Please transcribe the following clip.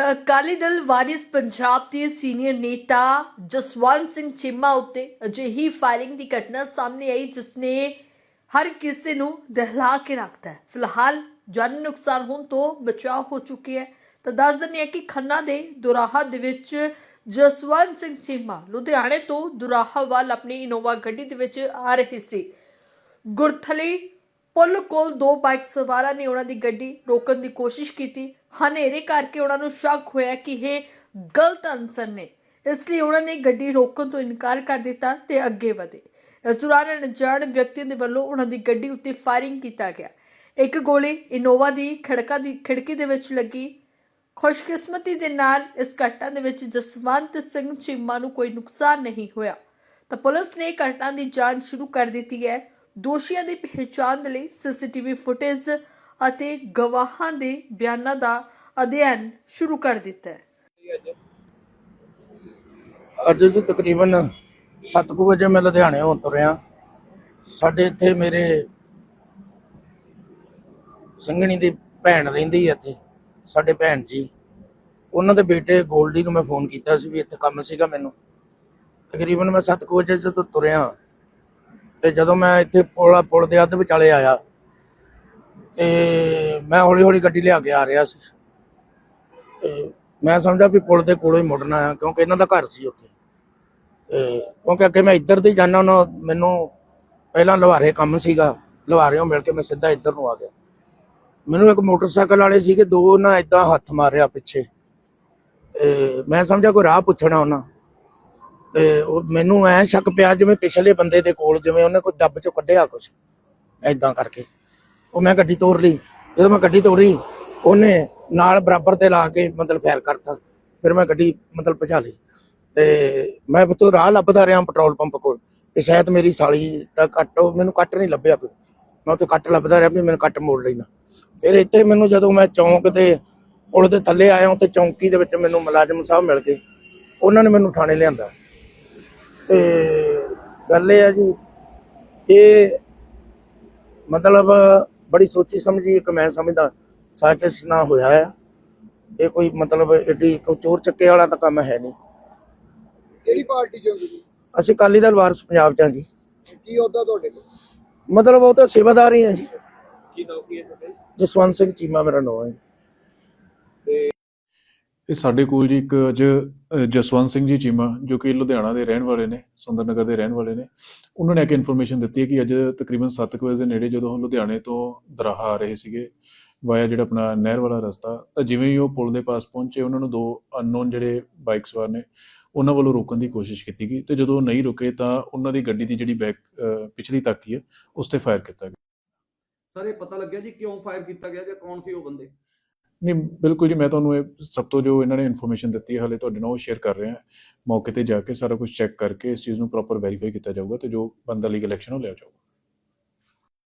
ਤਾਂ ਅਕਾਲੀ ਦਲ ਵਾਰਿਸ ਪੰਜਾਬ ਦੇ ਸੀਨੀਅਰ ਨੇਤਾ ਜਸਵੰਤ ਸਿੰਘ ਚੀਮਾ ਉੱਤੇ ਅਜਿਹੀ ਫਾਇਰਿੰਗ ਦੀ ਘਟਨਾ ਸਾਹਮਣੇ ਆਈ ਜਿਸ ਨੇ ਹਰ ਕਿਸੇ ਨੂੰ ਦਹਿਲਾ ਕੇ ਰੱਖਦਾ ਹੈ। ਫਿਲਹਾਲ ਜਾਨ ਨੁਕਸਾਨ ਹੋਣ ਤੋਂ ਬਚਾਅ ਹੋ ਚੁੱਕੀ ਹੈ। ਤਾਂ ਦੱਸ ਦਿੰਦੇ ਹਾਂ ਕਿ ਖੰਨਾ ਦੇ ਦੁਰਾਹਾ ਦੇ ਵਿੱਚ ਜਸਵੰਤ ਸਿੰਘ ਚੀਮਾ ਲੁਧਿਆਣੇ ਤੋਂ ਦੁਰਾਹਾ ਵੱਲ ਆਪਣੀ ਇਨੋਵਾ ਗੱਡੀ ਦੇ ਵਿੱਚ ਆ ਰਹੇ ਸੀ। ਗੁਰਥਲੀ ਪੁਲ ਕੋਲ ਦੋ ਬਾਈਕ ਸਵਾਰਾਂ ਨੇ ਉਹਨਾਂ ਦੀ ਗੱਡੀ ਰੋਕਣ ਦੀ ਕੋਸ਼ਿਸ਼ ਕੀਤੀ। ਹਨੇਰੇ ਕਰਕੇ ਉਹਨਾਂ ਨੂੰ ਸ਼ੱਕ ਹੋਇਆ ਕਿ ਇਹ ਗਲਤ ਅਨਸਰ ਨੇ। ਇਸ ਲਈ ਉਹਨਾਂ ਨੇ ਗੱਡੀ ਰੋਕਣ ਤੋਂ ਇਨਕਾਰ ਕਰ ਦਿੱਤਾ ਤੇ ਅੱਗੇ ਵਧੇ। ਇਸ ਦੌਰਾਨ ਅਣਜਾਣ ਵਿਅਕਤੀਆਂ ਦੇ ਵੱਲੋਂ ਉਹਨਾਂ ਦੀ ਗੱਡੀ ਉੱਤੇ ਫਾਇਰਿੰਗ ਕੀਤਾ ਗਿਆ। ਇੱਕ ਗੋਲੀ ਇਨੋਵਾ ਦੀ ਖੜਕਾ ਦੀ ਖਿੜਕੀ ਦੇ ਵਿੱਚ ਲੱਗੀ। ਖੁਸ਼ਕਿਸਮਤੀ ਦੇ ਨਾਲ ਇਸ ਘਟਨਾ ਦੇ ਵਿੱਚ ਜਸਵੰਤ ਸਿੰਘ ਚੀਮਾ ਨੂੰ ਕੋਈ ਨੁਕਸਾਨ ਨਹੀਂ ਹੋਇਆ। ਤਾਂ ਪੁਲਿਸ ਨੇ ਘਟਨਾ ਦੀ ਜਾਂਚ ਸ਼ੁਰੂ ਕਰ ਦਿੱਤੀ ਹੈ। ਦੋਸ਼ੀਆਂ ਦੀ ਪਹਿਚਾਣ ਲਈ ਸੀਸੀਟੀਵੀ ਫੁਟੇਜ ਅਤੇ ਗਵਾਹਾਂ ਦੇ ਬਿਆਨਾਂ ਦਾ ਅਧਿਐਨ ਸ਼ੁਰੂ ਕਰ ਦਿੱਤਾ ਹੈ। ਅੱਜ ਜੀ ਤਕਰੀਬਨ 7 ਵਜੇ ਮੈਂ ਲੁਧਿਆਣੇ ਤੋਂ ਤੁਰਿਆ ਸਾਡੇ ਇੱਥੇ ਮੇਰੇ ਸੰਗਣੀ ਦੀ ਭੈਣ ਰਹਿੰਦੀ ਹੈ ਇੱਥੇ, ਸਾਡੇ ਭੈਣ ਜੀ। ਉਹਨਾਂ ਦੇ ਬੇਟੇ ਗੋਲਡੀ ਨੂੰ ਮੈਂ ਫੋਨ ਕੀਤਾ ਸੀ ਵੀ ਇੱਥੇ ਕੰਮ ਸੀਗਾ ਮੈਨੂੰ। ਤਕਰੀਬਨ ਮੈਂ 7 ਵਜੇ ਜਦੋਂ ਤੁਰਿਆ ਤੇ ਜਦੋਂ ਮੈਂ ਇੱਥੇ ਪੁਲ ਪੁਲ ਦੇ ਅੱਧ ਵਿਚਾਲੇ ਆਇਆ ਤੇ ਮੈਂ ਹੌਲੀ ਹੌਲੀ ਗੱਡੀ ਲਿਆ ਕੇ ਆ ਰਿਹਾ ਸੀ। ਤੇ ਮੈਂ ਸਮਝਿਆ ਵੀ ਪੁਲ ਦੇ ਕੋਲੋਂ ਹੀ ਮੁੜਨਾ ਆ, ਕਿਉਂਕਿ ਇਹਨਾਂ ਦਾ ਘਰ ਸੀ ਉੱਥੇ। ਤੇ ਕਿਉਂਕਿ ਅੱਗੇ ਮੈਂ ਇੱਧਰ ਦੀ ਜਾਣਾ ਉਹਨਾਂ ਮੈਨੂੰ ਪਹਿਲਾਂ ਲਵਾਰੇ ਕੰਮ ਸੀਗਾ ਲਵਾਰਿਓਂ ਮਿਲ ਕੇ ਮੈਂ ਸਿੱਧਾ ਇੱਧਰ ਨੂੰ ਆ ਗਿਆ। ਮੈਨੂੰ ਇੱਕ ਮੋਟਰਸਾਈਕਲ ਵਾਲੇ ਸੀਗੇ, ਦੋ ਨਾ ਇਦਾਂ ਹੱਥ ਮਾਰਿਆ ਪਿੱਛੇ। ਤੇ ਮੈਂ ਸਮਝਿਆ ਕੋਈ ਰਾਹ ਪੁੱਛਣਾ ਉਹਨਾਂ। ਤੇ ਉਹ ਮੈਨੂੰ ਐ ਸ਼ੱਕ ਪਿਆ ਜਿਵੇਂ ਪਿਛਲੇ ਬੰਦੇ ਦੇ ਕੋਲ ਜਿਵੇਂ ਉਹਨੇ ਕੋਈ ਡੱਬ ਚੋਂ ਕੱਢਿਆ ਕੁਛ ਐਦਾਂ ਕਰਕੇ। ਉਹ ਮੈਂ ਗੱਡੀ ਤੋੜ ਲਈ। ਜਦੋਂ ਮੈਂ ਗੱਡੀ ਤੋੜੀ ਉਹਨੇ ਨਾਲ ਬਰਾਬਰ ਤੇ ਲਾ ਕੇ ਮਤਲਬ ਫੈਰ ਕਰਤਾ। ਫਿਰ ਮੈਂ ਗੱਡੀ ਮਤਲਬ ਭਜਾ ਲਈ। ਤੇ ਮੈਂ ਬਤੋ ਰਾਹ ਲੱਭਦਾ ਰਿਹਾ ਪੈਟਰੋਲ ਪੰਪ ਕੋਲ। ਕਿ ਸ਼ਾਇਦ ਮੇਰੀ ਸਾਲੀ ਦਾ ਕੱਟ ਮੈਨੂੰ ਕੱਟ ਨਹੀਂ ਲੱਭਿਆ ਕੋਈ। ਮੈਂ ਉੱਥੇ ਕੱਟ ਲੱਭਦਾ ਰਿਹਾ ਵੀ ਮੈਨੂੰ ਕੱਟ ਮੋੜ ਲੈਣਾ। ਫਿਰ ਇੱਥੇ ਮੈਨੂੰ ਜਦੋਂ ਮੈਂ ਚੌਂਕ ਤੇ ਪੁਲ ਦੇ ਥੱਲੇ ਆਇਆ, ਉੱਥੇ ਚੌਂਕੀ ਦੇ ਵਿੱਚ ਮੈਨੂੰ ਮੁਲਾਜ਼ਮ ਸਾਹਿਬ ਮਿਲ ਗਏ। ਉਹਨਾਂ ਨੇ ਮੈਨੂੰ ਥਾਣੇ ਲਿਆਂਦਾ। ਤੇ ਗੱਲ ਇਹ ਆ ਜੀ ਇਹ ਮਤਲਬ ਬੜੀ ਸੋਚੀ ਸਮਝੀ ਇੱਕ ਮੈਂ ਸਮਝਦਾ ਸਾਜ਼ਿਸ਼ ਨਾ ਹੋਇਆ ਆ। ਇਹ ਕੋਈ ਮਤਲਬ ਏਡੀ ਕੋਈ ਚੋਰ ਚੱਕੇ ਵਾਲਾ ਤਾਂ ਕੰਮ ਹੈ ਨਹੀਂ। ਕਿਹੜੀ ਪਾਰਟੀ ਚੋਂ ਤੁਸੀਂ ਅਸੀਂ ਅਕਾਲੀ ਦਲ ਵਾਰਸ ਪੰਜਾਬ ਚ ਜੀ। ਕੀ ਅਹੁਦਾ ਤੁਹਾਡੇ ਕੋਲ? ਮਤਲਬ ਉਹ ਤਾਂ ਸੇਵਾਦਾਰ ਹੀ ਹਾਂ ਜੀ। ਕੀ ਨੌਕਰੀ ਹੈ ਤੁਹਾਡੀ ਜਸਵੰਤ ਸਿੰਘ ਚੀਮਾ ਮੇਰਾ ਨਾਮ ਹੈ ਇਹ ਸਾਡੇ ਕੋਲ ਜੀ ਇੱਕ ਅੱਜ ਜਸਵੰਤ ਸਿੰਘ ਜੀ ਚੀਮਾ, ਜੋ ਕਿ ਲੁਧਿਆਣਾ ਦੇ ਰਹਿਣ ਵਾਲੇ ਨੇ, ਸੁੰਦਰ ਨਗਰ ਦੇ ਰਹਿਣ ਵਾਲੇ ਨੇ, ਉਹਨਾਂ ਨੇ ਇੱਕ ਇਨਫੋਰਮੇਸ਼ਨ ਦਿੱਤੀ ਹੈ ਕਿ ਅੱਜ ਤਕਰੀਬਨ 7 ਵਜੇ ਦੇ ਨੇੜੇ ਜਦੋਂ ਲੁਧਿਆਣੇ ਤੋਂ ਦਰਾਹਾ ਆ ਰਹੇ ਸੀਗੇ, ਵਾਇਆ ਜਿਹੜਾ ਆਪਣਾ ਨਹਿਰ ਵਾਲਾ ਰਸਤਾ, ਤਾਂ ਜਿਵੇਂ ਹੀ ਉਹ ਪੁਲ ਦੇ ਪਾਸ ਪਹੁੰਚੇ, ਉਹਨਾਂ ਨੂੰ ਦੋ ਅਨਨੋਨ ਜਿਹੜੇ ਬਾਈਕ ਸਵਾਰ ਨੇ, ਉਹਨਾਂ ਵੱਲੋਂ ਰੋਕਣ ਦੀ ਕੋਸ਼ਿਸ਼ ਕੀਤੀ ਗਈ, ਤੇ ਜਦੋਂ ਉਹ ਨਹੀਂ ਰੁਕੇ ਤਾਂ ਉਹਨਾਂ ਦੀ ਗੱਡੀ ਦੀ ਜਿਹੜੀ ਬੈਕ ਪਿਛਲੀ ਤਾਕੀ ਹੈ ਉਸ ਤੇ ਫਾਇਰ ਕੀਤਾ ਗਿਆ। ਸਰ ਇਹ ਪਤਾ ਲੱਗਿਆ ਜੀ ਕਿਉਂ ਫਾਇਰ ਕੀਤਾ ਗਿਆ ਜਾਂ ਕੌਣ ਸੀ ਉਹ ਬੰਦੇ? ਨਹੀਂ, ਬਿਲਕੁਲ ਜੀ, ਮੈਂ ਤੁਹਾਨੂੰ ਇਹ ਸਭ ਤੋਂ ਜੋ ਇਹਨਾਂ ਨੇ ਇਨਫੋਰਮੇਸ਼ਨ ਦਿੱਤੀ ਹੈ, ਹਾਲੇ ਤੁਹਾਡੇ ਨਾਲ ਉਹ ਸ਼ੇਅਰ ਕਰ ਰਹੇ। ਹਾਂ ਮੌਕੇ ਤੇ ਜਾ ਕੇ ਸਾਰਾ ਕੁਝ ਚੈੱਕ ਕਰਕੇ ਇਸ ਚੀਜ਼ ਨੂੰ ਪ੍ਰੋਪਰ ਵੈਰੀਫਾਈ ਕੀਤਾ ਜਾਊਗਾ ਤੇ ਜੋ ਬੰਦਾ ਲੀਗਲ ਐਕਸ਼ਨ ਉਹ ਲਿਆ ਜਾਊਗਾ।